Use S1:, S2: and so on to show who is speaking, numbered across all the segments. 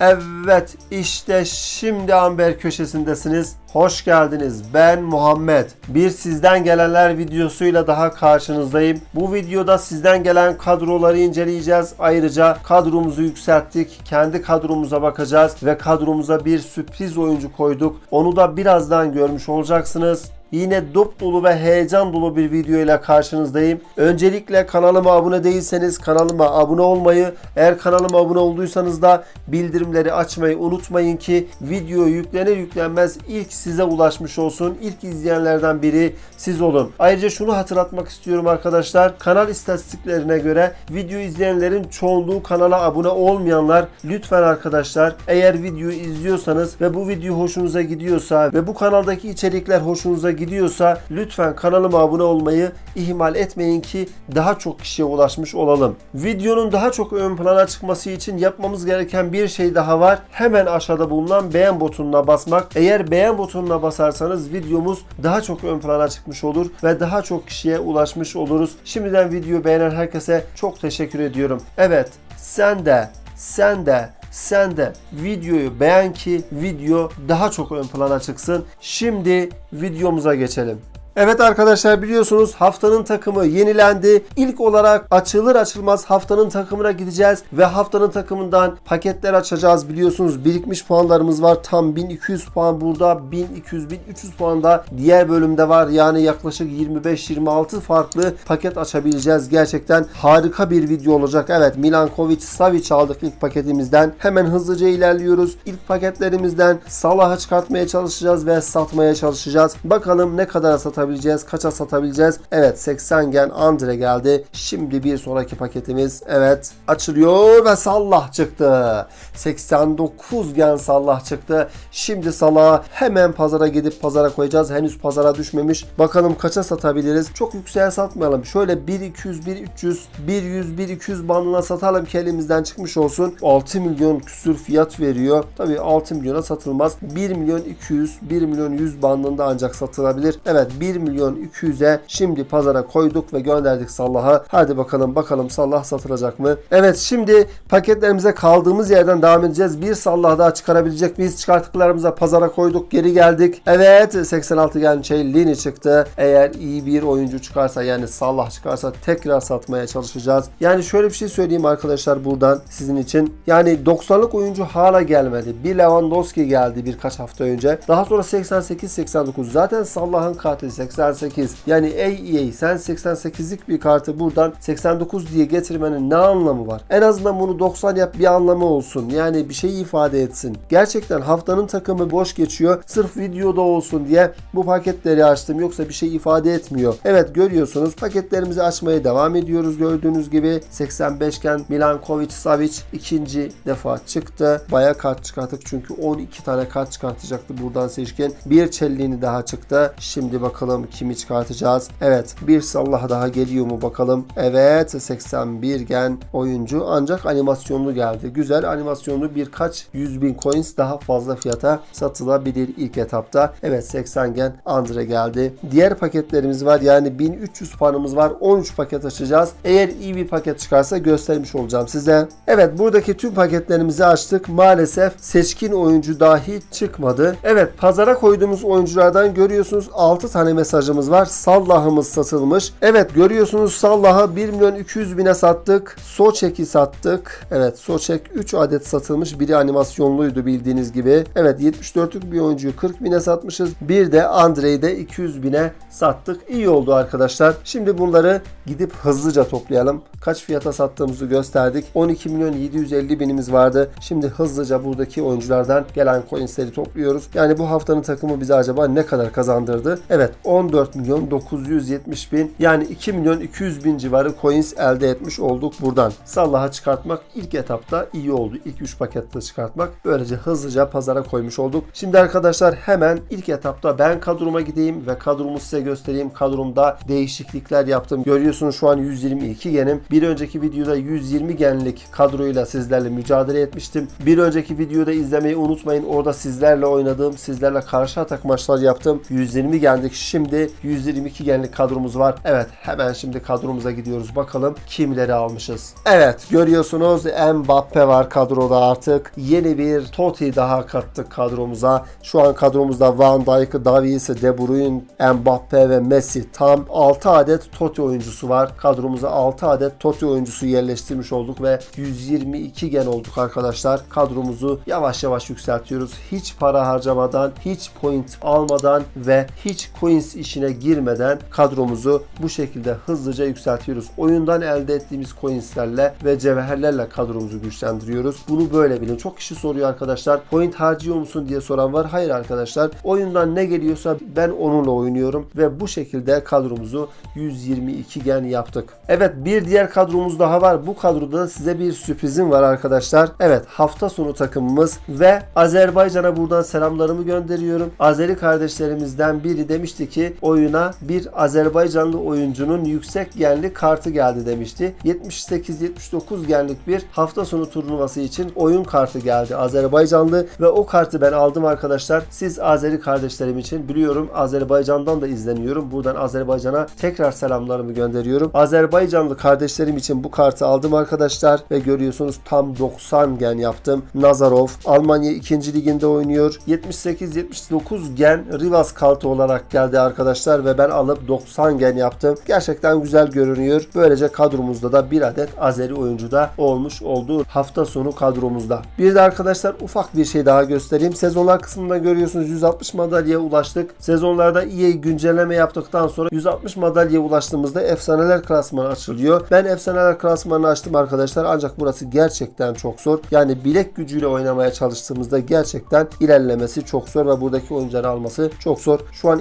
S1: Evet işte şimdi Amber köşesindesiniz. Hoş geldiniz. Ben Muhammed. Bir sizden gelenler videosuyla daha karşınızdayım. Bu videoda sizden gelen kadroları inceleyeceğiz. Ayrıca kadromuzu yükselttik. Kendi kadromuza bakacağız ve kadromuza bir sürpriz oyuncu koyduk. Onu da birazdan görmüş olacaksınız. Yine dop dolu ve heyecan dolu bir video ile karşınızdayım. Öncelikle kanalıma abone değilseniz kanalıma abone olmayı, eğer kanalıma abone olduysanız da bildirimleri açmayı unutmayın ki video yüklenir yüklenmez ilk size ulaşmış olsun. İlk izleyenlerden biri siz olun. Ayrıca şunu hatırlatmak istiyorum arkadaşlar. Kanal istatistiklerine göre video izleyenlerin çoğunluğu kanala abone olmayanlar. Lütfen arkadaşlar eğer videoyu izliyorsanız ve bu video hoşunuza gidiyorsa ve bu kanaldaki içerikler hoşunuza gidiyorsa lütfen kanalıma abone olmayı ihmal etmeyin ki daha çok kişiye ulaşmış olalım. Videonun daha çok ön plana çıkması için yapmamız gereken bir şey daha var. Hemen aşağıda bulunan beğen butonuna basmak. Eğer beğen butonuna basarsanız videomuz daha çok ön plana çıkmış olur ve daha çok kişiye ulaşmış oluruz. Şimdiden videoyu beğenen herkese çok teşekkür ediyorum. Evet, sen de, sen de sen de videoyu beğen ki video daha çok ön plana çıksın. Şimdi videomuza geçelim. Evet arkadaşlar biliyorsunuz haftanın takımı yenilendi. İlk olarak açılır açılmaz haftanın takımına gideceğiz ve haftanın takımından paketler açacağız. Biliyorsunuz birikmiş puanlarımız var. Tam 1200 puan burada, 1200 1300 puan da diğer bölümde var. Yani yaklaşık 25-26 farklı paket açabileceğiz. Gerçekten harika bir video olacak. Evet Milankovic Savic aldık ilk paketimizden. Hemen hızlıca ilerliyoruz. İlk paketlerimizden Salah'ı çıkartmaya çalışacağız ve satmaya çalışacağız. Bakalım ne kadar satabileceğiz, kaça satabileceğiz. Evet 80 gen Andre geldi. Şimdi bir sonraki paketimiz evet açılıyor ve Salah çıktı. 89 gen Salah çıktı. Şimdi Salah'ı hemen pazara gidip pazara koyacağız. Henüz pazara düşmemiş. Bakalım kaça satabiliriz. Çok yükseğe satmayalım. Şöyle 1200, 1300, 100, 1200 bandına satalım ki elimizden çıkmış olsun. 6 milyon küsür fiyat veriyor. Tabii 6 milyona satılmaz. 1 milyon 200, 1 milyon 100 bandında ancak satılabilir. Evet 1 milyon 200'e şimdi pazara koyduk ve gönderdik Salah'a. Hadi bakalım bakalım Salah satılacak mı? Evet şimdi paketlerimize kaldığımız yerden devam edeceğiz. Bir Salah daha çıkarabilecek miyiz? Çıkarttıklarımıza pazara koyduk. Geri geldik. Evet 86 gen şey Lini çıktı. Eğer iyi bir oyuncu çıkarsa yani Salah çıkarsa tekrar satmaya çalışacağız. Yani şöyle bir şey söyleyeyim arkadaşlar buradan sizin için. Yani 90'lık oyuncu hala gelmedi. Bir Lewandowski geldi birkaç hafta önce. Daha sonra 88-89. Zaten Salah'ın katili 88. Yani ey EA sen 88'lik bir kartı buradan 89 diye getirmenin ne anlamı var? En azından bunu 90 yap bir anlamı olsun. Yani bir şey ifade etsin. Gerçekten haftanın takımı boş geçiyor. Sırf videoda olsun diye bu paketleri açtım. Yoksa bir şey ifade etmiyor. Evet görüyorsunuz paketlerimizi açmaya devam ediyoruz. Gördüğünüz gibi 85 iken Milankovic Savic ikinci defa çıktı. Baya kart çıkarttık çünkü 12 tane kart çıkartacaktı buradan seçken. Bir çelliğini daha çıktı. Şimdi bakalım kimi çıkartacağız. Evet bir Salah daha geliyor mu bakalım. Evet 81 gen oyuncu ancak animasyonlu geldi. Güzel animasyonlu birkaç yüz bin coins daha fazla fiyata satılabilir ilk etapta. Evet 80 gen Andre geldi. Diğer paketlerimiz var yani 1300 puanımız var. 13 paket açacağız. Eğer iyi bir paket çıkarsa göstermiş olacağım size. Evet buradaki tüm paketlerimizi açtık. Maalesef seçkin oyuncu dahi çıkmadı. Evet pazara koyduğumuz oyunculardan görüyorsunuz 6 tane mesajımız var. Sallah'ımız satılmış. Evet görüyorsunuz Sallah'ı 1 milyon 200 bine sattık. Soçek'i sattık. Evet Soçek 3 adet satılmış. Biri animasyonluydu bildiğiniz gibi. Evet 74'lük bir oyuncuyu 40 bine satmışız. Bir de Andrei'yi de 200 bine sattık. İyi oldu arkadaşlar. Şimdi bunları gidip hızlıca toplayalım. Kaç fiyata sattığımızı gösterdik. 12 milyon 750 binimiz vardı. Şimdi hızlıca buradaki oyunculardan gelen coinsleri topluyoruz. Yani bu haftanın takımı bize acaba ne kadar kazandırdı? Evet 14 milyon 970 bin yani 2 milyon 200 bin civarı coins elde etmiş olduk buradan. Sallaha çıkartmak ilk etapta iyi oldu. İlk 3 pakette çıkartmak. Böylece hızlıca pazara koymuş olduk. Şimdi arkadaşlar hemen ilk etapta ben kadroma gideyim ve kadromu size göstereyim. Kadromda değişiklikler yaptım. Görüyorsunuz şu an 122 genim. Bir önceki videoda 120 genlik kadroyla sizlerle mücadele etmiştim. Bir önceki videoda izlemeyi unutmayın. Orada sizlerle oynadığım, sizlerle karşı atak maçlar yaptım. 120 gendik. Şimdi Şimdi 122 genlik kadromuz var. Evet hemen şimdi kadromuza gidiyoruz. Bakalım kimleri almışız. Evet görüyorsunuz Mbappe var kadroda artık. Yeni bir Totti daha kattık kadromuza. Şu an kadromuzda Van Dijk, Davies, De Bruyne, Mbappe ve Messi. Tam 6 adet Totti oyuncusu var. Kadromuza 6 adet Totti oyuncusu yerleştirmiş olduk ve 122 gen olduk arkadaşlar. Kadromuzu yavaş yavaş yükseltiyoruz. Hiç para harcamadan, hiç point almadan ve hiç coins işine girmeden kadromuzu bu şekilde hızlıca yükseltiyoruz. Oyundan elde ettiğimiz coinslerle ve cevherlerle kadromuzu güçlendiriyoruz. Bunu böyle bilin. Çok kişi soruyor arkadaşlar. Point harcıyor musun diye soran var. Hayır arkadaşlar. Oyundan ne geliyorsa ben onunla oynuyorum ve bu şekilde kadromuzu 122 gen yaptık. Evet bir diğer kadromuz daha var. Bu kadroda da size bir sürprizim var arkadaşlar. Evet hafta sonu takımımız ve Azerbaycan'a buradan selamlarımı gönderiyorum. Azeri kardeşlerimizden biri demişti ki oyuna bir Azerbaycanlı oyuncunun yüksek genli kartı geldi demişti. 78-79 genlik bir hafta sonu turnuvası için oyun kartı geldi Azerbaycanlı ve o kartı ben aldım arkadaşlar. Siz Azeri kardeşlerim için biliyorum Azerbaycan'dan da izleniyorum. Buradan Azerbaycan'a tekrar selamlarımı gönderiyorum. Azerbaycanlı kardeşlerim için bu kartı aldım arkadaşlar ve görüyorsunuz tam 90 gen yaptım. Nazarov Almanya 2. liginde oynuyor. 78-79 gen Rivas kartı olarak geldi arkadaşlar ve ben alıp 90 gen yaptım. Gerçekten güzel görünüyor. Böylece kadromuzda da bir adet Azeri oyuncu da olmuş oldu hafta sonu kadromuzda. Bir de arkadaşlar ufak bir şey daha göstereyim. Sezonlar kısmında görüyorsunuz 160 madalyaya ulaştık. Sezonlarda iyi güncelleme yaptıktan sonra 160 madalyaya ulaştığımızda efsaneler klasmanı açılıyor. Ben efsaneler klasmanını açtım arkadaşlar ancak burası gerçekten çok zor. Yani bilek gücüyle oynamaya çalıştığımızda gerçekten ilerlemesi çok zor ve buradaki oyuncuları alması çok zor. Şu an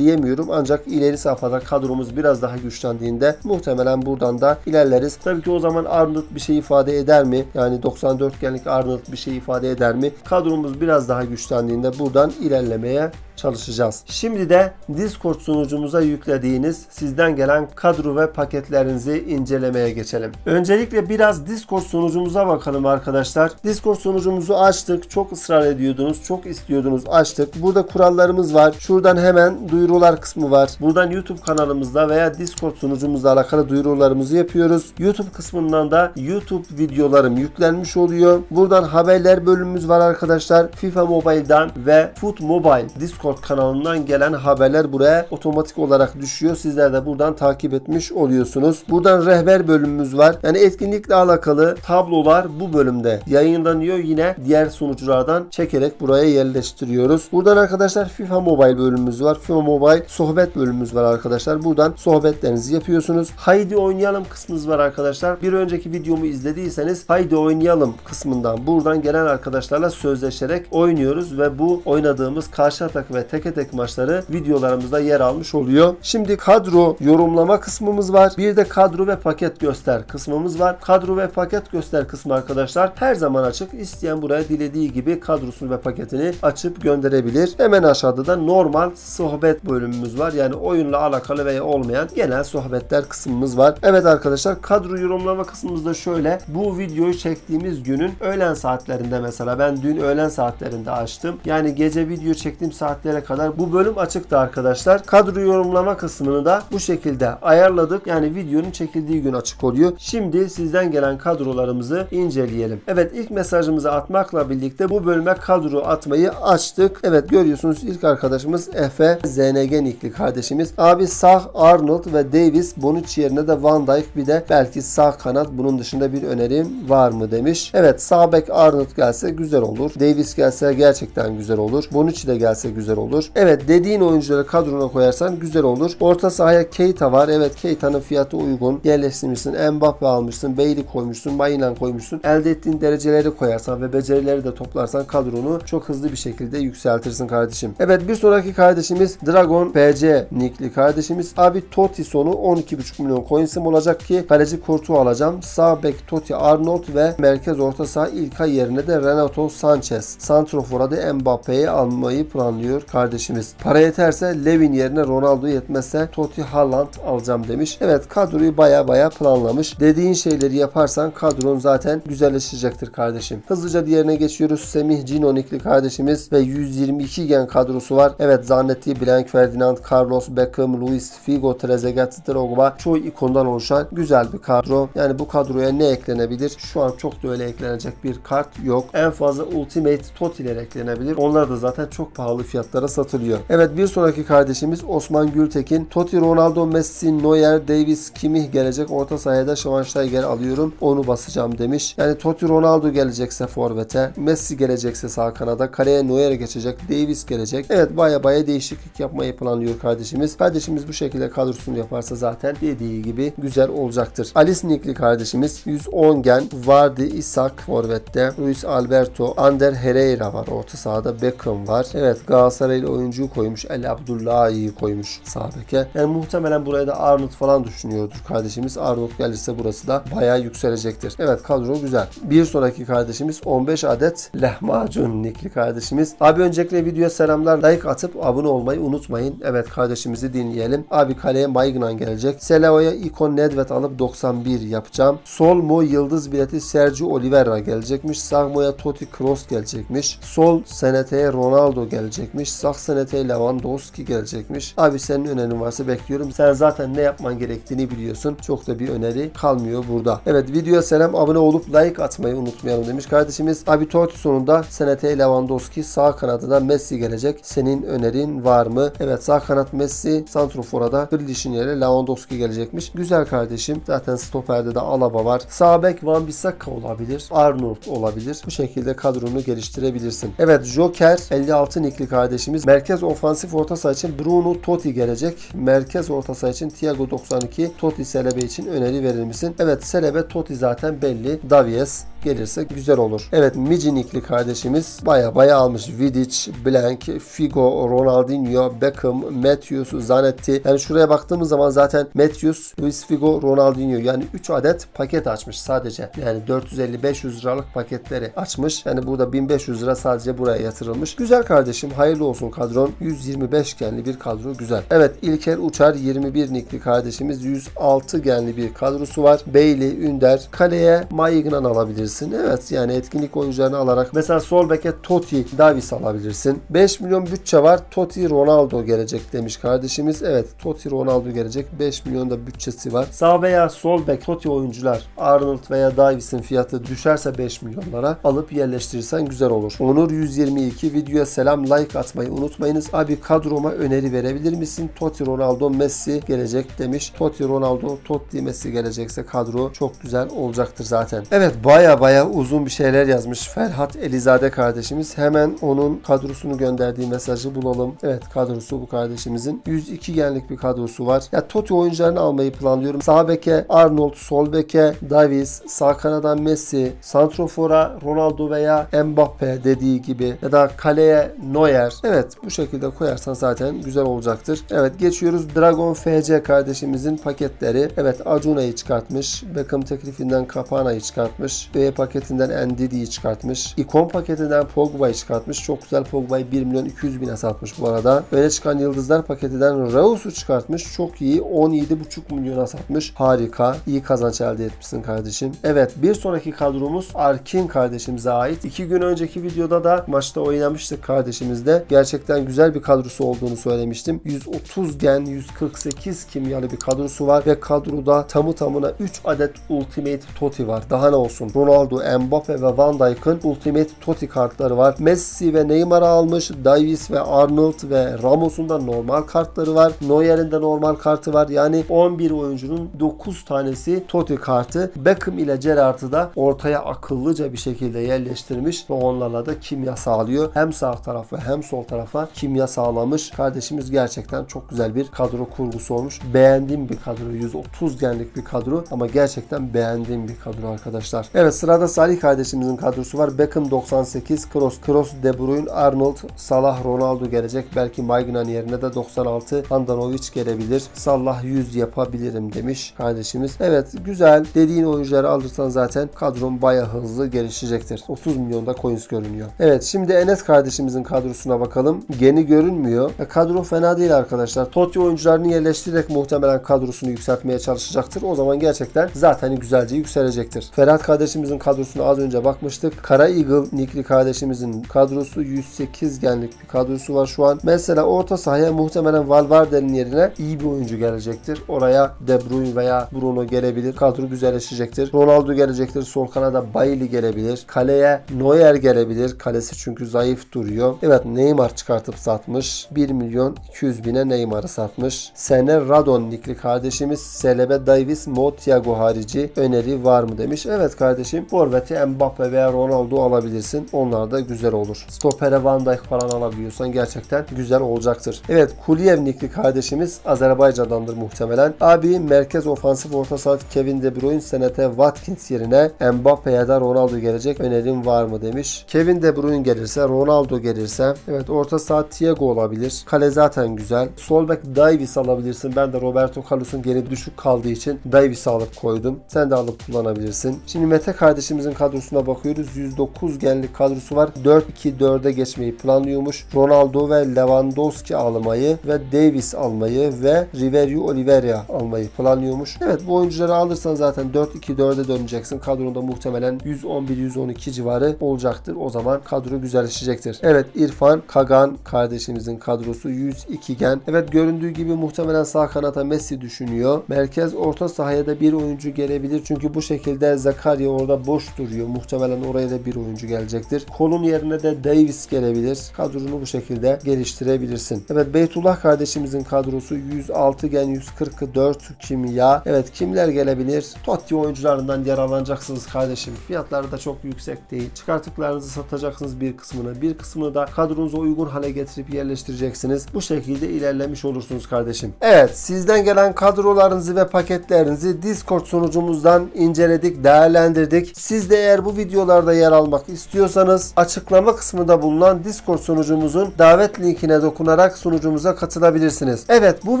S1: ilerleyemiyorum ancak ileri safhada kadromuz biraz daha güçlendiğinde muhtemelen buradan da ilerleriz. Tabii ki o zaman Arnold bir şey ifade eder mi? Yani 94 genlik Arnold bir şey ifade eder mi? Kadromuz biraz daha güçlendiğinde buradan ilerlemeye çalışacağız. Şimdi de Discord sunucumuza yüklediğiniz sizden gelen kadro ve paketlerinizi incelemeye geçelim. Öncelikle biraz Discord sunucumuza bakalım arkadaşlar. Discord sunucumuzu açtık. Çok ısrar ediyordunuz. Çok istiyordunuz. Açtık. Burada kurallarımız var. Şuradan hemen duyurular kısmı var. Buradan YouTube kanalımızda veya Discord sunucumuzla alakalı duyurularımızı yapıyoruz. YouTube kısmından da YouTube videolarım yüklenmiş oluyor. Buradan haberler bölümümüz var arkadaşlar. FIFA Mobile'dan ve Foot Mobile Discord kanalından gelen haberler buraya otomatik olarak düşüyor. Sizler de buradan takip etmiş oluyorsunuz. Buradan rehber bölümümüz var. Yani etkinlikle alakalı tablolar bu bölümde yayınlanıyor. Yine diğer sunuculardan çekerek buraya yerleştiriyoruz. Buradan arkadaşlar FIFA Mobile bölümümüz var. FIFA Mobile sohbet bölümümüz var arkadaşlar. Buradan sohbetlerinizi yapıyorsunuz. Haydi oynayalım kısmımız var arkadaşlar. Bir önceki videomu izlediyseniz haydi oynayalım kısmından buradan gelen arkadaşlarla sözleşerek oynuyoruz ve bu oynadığımız karşı atak ve teke tek maçları videolarımızda yer almış oluyor. Şimdi kadro yorumlama kısmımız var. Bir de kadro ve paket göster kısmımız var. Kadro ve paket göster kısmı arkadaşlar her zaman açık. İsteyen buraya dilediği gibi kadrosunu ve paketini açıp gönderebilir. Hemen aşağıda da normal sohbet bölümümüz var. Yani oyunla alakalı veya olmayan genel sohbetler kısmımız var. Evet arkadaşlar kadro yorumlama kısmımızda şöyle. Bu videoyu çektiğimiz günün öğlen saatlerinde mesela ben dün öğlen saatlerinde açtım. Yani gece video çektiğim saatlere kadar bu bölüm açıktı arkadaşlar. Kadro yorumlama kısmını da bu şekilde ayarladık. Yani videonun çekildiği gün açık oluyor. Şimdi sizden gelen kadrolarımızı inceleyelim. Evet ilk mesajımızı atmakla birlikte bu bölüme kadro atmayı açtık. Evet görüyorsunuz ilk arkadaşımız Efe ZNG kardeşimiz. Abi sağ Arnold ve Davis Bonucci yerine de Van Dijk bir de belki sağ kanat bunun dışında bir önerim var mı demiş. Evet sağ bek Arnold gelse güzel olur. Davis gelse gerçekten güzel olur. Bonucci de gelse güzel olur. Evet dediğin oyuncuları kadrona koyarsan güzel olur. Orta sahaya Keita var. Evet Keita'nın fiyatı uygun. Yerleştirmişsin. Mbappe almışsın. Bailey koymuşsun. Mayılan koymuşsun. Elde ettiğin dereceleri koyarsan ve becerileri de toplarsan kadronu çok hızlı bir şekilde yükseltirsin kardeşim. Evet bir sonraki kardeşimiz Dragon PC nickli kardeşimiz. Abi Totti sonu 12,5 milyon coinsim olacak ki kaleci Kurtu alacağım. Sağ bek Totti Arnold ve merkez orta saha İlkay yerine de Renato Sanchez. Santrofor'a da Mbappe'yi almayı planlıyor diyor kardeşimiz. Para yeterse Levin yerine Ronaldo yetmezse Totti Haaland alacağım demiş. Evet kadroyu baya baya planlamış. Dediğin şeyleri yaparsan kadron zaten güzelleşecektir kardeşim. Hızlıca diğerine geçiyoruz. Semih Cinonikli kardeşimiz ve 122 gen kadrosu var. Evet zannettiği Blank Ferdinand, Carlos Beckham, Luis Figo, Trezeguet, Drogba çoğu ikondan oluşan güzel bir kadro. Yani bu kadroya ne eklenebilir? Şu an çok da öyle eklenecek bir kart yok. En fazla Ultimate Totti'ler eklenebilir. Onlar da zaten çok pahalı fiyatlara satılıyor. Evet bir sonraki kardeşimiz Osman Gültekin. Totti, Ronaldo, Messi, Neuer, Davis, Kimih gelecek. Orta sahada Schweinsteiger alıyorum. Onu basacağım demiş. Yani Totti, Ronaldo gelecekse forvete. Messi gelecekse sağ kanada. Kaleye Neuer geçecek. Davis gelecek. Evet baya baya değişiklik yapmayı planlıyor kardeşimiz. Kardeşimiz bu şekilde kadrosunu yaparsa zaten dediği gibi güzel olacaktır. Alice Nikli kardeşimiz 110 gen. Vardy, Isak forvette. Luis Alberto, Ander Herrera var orta sahada. Beckham var. Evet Galatasaraylı oyuncuyu koymuş. El Abdullahi'yi koymuş sağ beke. Yani muhtemelen buraya da Arnold falan düşünüyordur kardeşimiz. Arnold gelirse burası da bayağı yükselecektir. Evet kadro güzel. Bir sonraki kardeşimiz 15 adet lahmacun nikli kardeşimiz. Abi öncelikle videoya selamlar. Like atıp abone olmayı unutmayın. Evet kardeşimizi dinleyelim. Abi kaleye Maignan gelecek. Seleo'ya ikon Nedved alıp 91 yapacağım. Sol mu yıldız bileti Sergio Oliveira gelecekmiş. Sağ moya Totti Kroos gelecekmiş. Sol seneteye Ronaldo gelecekmiş. Sağ seneteye Lewandowski gelecekmiş. Abi senin önerin varsa bekliyorum. Sen zaten ne yapman gerektiğini biliyorsun. Çok da bir öneri kalmıyor burada. Evet videoya selam abone olup like atmayı unutmayalım demiş kardeşimiz. Abi Totti sonunda seneteye Lewandowski sağ kanada da Messi gelecek. Senin önerin var mı? Evet sağ kanat Messi, Santrofor'a da Grealish'in yerine Lewandowski gelecekmiş. Güzel kardeşim. Zaten stoperde de Alaba var. Sağ bek Van Bissaka olabilir. Arnold olabilir. Bu şekilde kadronu geliştirebilirsin. Evet Joker 56 nikli kardeşimiz. Merkez ofansif orta saha için Bruno Totti gelecek. Merkez orta saha için Thiago 92. Totti Selebe için öneri verir misin? Evet Selebe Totti zaten belli. Davies gelirse güzel olur. Evet Mijinikli kardeşimiz baya baya almış. Vidic, Blank, Figo, Ronaldinho, Beckham, Matthews, Zanetti. Yani şuraya baktığımız zaman zaten Matthews, Luis Figo, Ronaldinho yani 3 adet paket açmış sadece. Yani 450-500 liralık paketleri açmış. Yani burada 1500 lira sadece buraya yatırılmış. Güzel kardeşim hayırlı olsun kadron. 125 genli bir kadro güzel. Evet İlker Uçar 21 nikli kardeşimiz 106 genli bir kadrosu var. Bailey, Ünder, kaleye Maignan alabilirsin. Evet yani etkinlik oyuncularını alarak mesela sol beke Totti, Davis alabilirsin. 5 milyon bütçe var. Totti, Ronaldo gelecek demiş kardeşimiz. Evet Totti, Ronaldo gelecek. 5 milyon da bütçesi var. Sağ veya sol bek Totti oyuncular Arnold veya Davis'in fiyatı düşerse 5 milyonlara alıp yerleştirirsen güzel olur. Onur 122 videoya selam like atmayı unutmayınız. Abi kadroma öneri verebilir misin? Totti, Ronaldo, Messi gelecek demiş. Totti, Ronaldo, Totti, Messi gelecekse kadro çok güzel olacaktır zaten. Evet baya baya uzun bir şeyler yazmış Ferhat Elizade kardeşimiz. Hemen onun kadrosunu gönderdiği mesajı bulalım. Evet kadrosu bu kardeşimizin. 102 genlik bir kadrosu var. Ya Totti oyuncularını almayı planlıyorum. Sağ beke Arnold, sol beke Davis, sağ kanadan Messi, Santrofor'a Ronaldo veya Mbappe dediği gibi ya da kaleye Neuer. Evet bu şekilde koyarsan zaten güzel olacaktır. Evet geçiyoruz Dragon FC kardeşimizin paketleri. Evet Acuna'yı çıkartmış. Beckham teklifinden Kapana'yı çıkartmış. B paketinden Ndidi'yi çıkartmış. İkon paketinden Pogba'yı çıkartmış. Çok güzel Pogba'yı 1 milyon 200 bine satmış bu arada. Öne çıkan yıldızlar paketinden Raus'u çıkartmış. Çok iyi. 17,5 milyona satmış. Harika. İyi kazanç elde etmişsin kardeşim. Evet bir sonraki kadromuz Arkin kardeşimize ait. İki gün önceki videoda da maçta oynamıştık kardeşimizde. Gerçekten güzel bir kadrosu olduğunu söylemiştim. 130 gen 148 kimyalı bir kadrosu var ve kadroda tamı tamına 3 adet Ultimate Totti var. Daha ne olsun? Ronaldo, Mbappe ve Van Dijk'ın Ultimate Totti kartları var. Messi ve Neymar'ı almış. Davis ve Arnold ve Ramos'un da normal kartları var. Neuer'in de normal kartı var. Yani 11 oyuncunun 9 tanesi Totti kartı. Beckham ile Gerrard'ı da ortaya akıllıca bir şekilde yerleştirmiş ve onlarla da kimya sağlıyor. Hem sağ tarafa hem sol tarafa kimya sağlamış. Kardeşimiz gerçekten çok güzel bir kadro kurgusu olmuş. Beğendiğim bir kadro. 130 genlik bir kadro ama gerçekten beğendiğim bir kadro arkadaşlar. Evet sırada Salih kardeşimizin kadrosu var. Beckham 98, Kroos, Kroos, De Bruyne, Arnold, Salah, Ronaldo gelecek. Belki Maignan yerine de 96 Handanovic gelebilir. Salah 100 yapabilirim demiş kardeşimiz. Evet güzel. Dediğin oyuncuları alırsan zaten kadron baya hızlı gelişecektir. 30 milyonda coins görünüyor. Evet şimdi Enes kardeşimizin kadrosuna bakalım. Bakalım. Geni görünmüyor. E, kadro fena değil arkadaşlar. Totti oyuncularını yerleştirerek muhtemelen kadrosunu yükseltmeye çalışacaktır. O zaman gerçekten zaten güzelce yükselecektir. Ferhat kardeşimizin kadrosuna az önce bakmıştık. Kara Eagle Nikli kardeşimizin kadrosu 108 genlik bir kadrosu var şu an. Mesela orta sahaya muhtemelen Valverde'nin yerine iyi bir oyuncu gelecektir. Oraya De Bruyne veya Bruno gelebilir. Kadro güzelleşecektir. Ronaldo gelecektir. Sol kanada Bailly gelebilir. Kaleye Neuer gelebilir. Kalesi çünkü zayıf duruyor. Evet Neymar çıkartıp satmış. 1 milyon 200 bine Neymar'ı satmış. Sene Radon Nikli kardeşimiz Selebe Davis Mo Thiago harici öneri var mı demiş. Evet kardeşim Forvet'i Mbappe veya Ronaldo alabilirsin. Onlar da güzel olur. Stopere Van Dijk falan alabiliyorsan gerçekten güzel olacaktır. Evet Kuliyev Nikli kardeşimiz Azerbaycan'dandır muhtemelen. Abi merkez ofansif orta saha Kevin De Bruyne senete Watkins yerine Mbappe ya da Ronaldo gelecek önerim var mı demiş. Kevin De Bruyne gelirse Ronaldo gelirse evet orta saha Thiago olabilir. Kale zaten güzel. Sol bek Davis alabilirsin. Ben de Roberto Carlos'un geri düşük kaldığı için Davis'i alıp koydum. Sen de alıp kullanabilirsin. Şimdi Mete kardeşimizin kadrosuna bakıyoruz. 109 genlik kadrosu var. 4-2-4'e geçmeyi planlıyormuş. Ronaldo ve Lewandowski almayı ve Davis almayı ve Riverio Oliveira almayı planlıyormuş. Evet bu oyuncuları alırsan zaten 4-2-4'e döneceksin. Kadronda muhtemelen 111-112 civarı olacaktır. O zaman kadro güzelleşecektir. Evet İrfan Kagan kardeşimizin kadrosu 102 gen. Evet göründüğü gibi muhtemelen sağ kanata Messi düşünüyor. Merkez orta sahaya da bir oyuncu gelebilir. Çünkü bu şekilde Zakaria orada boş duruyor. Muhtemelen oraya da bir oyuncu gelecektir. Kolun yerine de Davis gelebilir. Kadronu bu şekilde geliştirebilirsin. Evet Beytullah kardeşimizin kadrosu 106 gen 144 kimya. Evet kimler gelebilir? Totti oyuncularından yararlanacaksınız kardeşim. Fiyatları da çok yüksek değil. Çıkarttıklarınızı satacaksınız bir kısmını. Bir kısmını da kadronuza uygun hale getirip yerleştireceksiniz. Bu şekilde ilerlemiş olursunuz kardeşim. Evet sizden gelen kadrolarınızı ve paketlerinizi Discord sunucumuzdan inceledik, değerlendirdik. Siz de eğer bu videolarda yer almak istiyorsanız açıklama kısmında bulunan Discord sunucumuzun davet linkine dokunarak sunucumuza katılabilirsiniz. Evet bu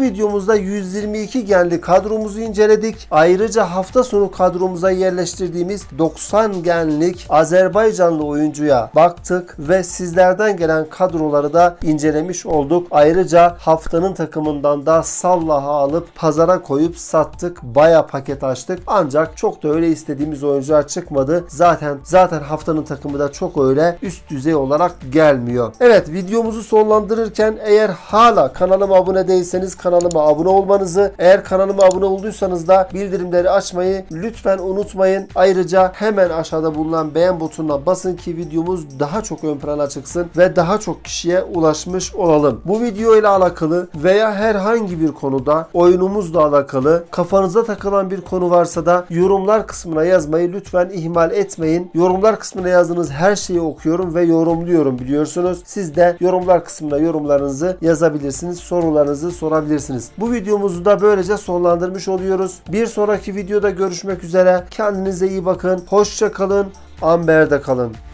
S1: videomuzda 122 genli kadromuzu inceledik. Ayrıca hafta sonu kadromuza yerleştirdiğimiz 90 genlik Azerbaycanlı oyuncuya baktık ve sizlerden gelen kadroları da incelemiş olduk. Ayrıca haftanın takımından da Sallah'ı alıp pazara koyup sattık. Baya paket açtık. Ancak çok da öyle istediğimiz oyuncular çıkmadı. Zaten zaten haftanın takımı da çok öyle üst düzey olarak gelmiyor. Evet videomuzu sonlandırırken eğer hala kanalıma abone değilseniz kanalıma abone olmanızı, eğer kanalıma abone olduysanız da bildirimleri açmayı lütfen unutmayın. Ayrıca hemen aşağıda bulunan beğen butonuna basın ki videomuz daha çok ön plana çıksın ve daha kişiye ulaşmış olalım. Bu video ile alakalı veya herhangi bir konuda oyunumuzla alakalı kafanıza takılan bir konu varsa da yorumlar kısmına yazmayı lütfen ihmal etmeyin. Yorumlar kısmına yazdığınız her şeyi okuyorum ve yorumluyorum biliyorsunuz. Siz de yorumlar kısmına yorumlarınızı yazabilirsiniz. Sorularınızı sorabilirsiniz. Bu videomuzu da böylece sonlandırmış oluyoruz. Bir sonraki videoda görüşmek üzere. Kendinize iyi bakın. Hoşça kalın. Amber'de kalın.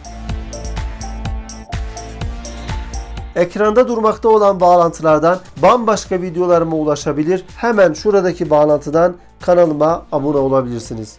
S1: Ekranda durmakta olan bağlantılardan bambaşka videolarıma ulaşabilir. Hemen şuradaki bağlantıdan kanalıma abone olabilirsiniz.